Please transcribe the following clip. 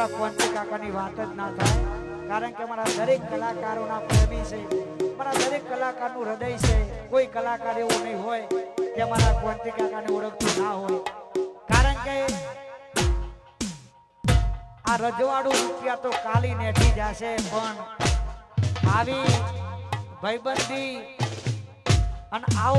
વાત જ ના થાય. કારણ કે અમારા દરેક કલાકારોના પ્રેમી છે. અમારા દરેક કલાકારનું હૃદય છે. કોઈ કલાકાર એવો નહીં હોય કે અમારા ક્રાંતિ કાકાને ઓળખતું ના હોય. કારણ કે આ રજવાડું રૂપિયા તો કાલી નેઠી જશે, પણ આવી ભાઈબંધી અને આવો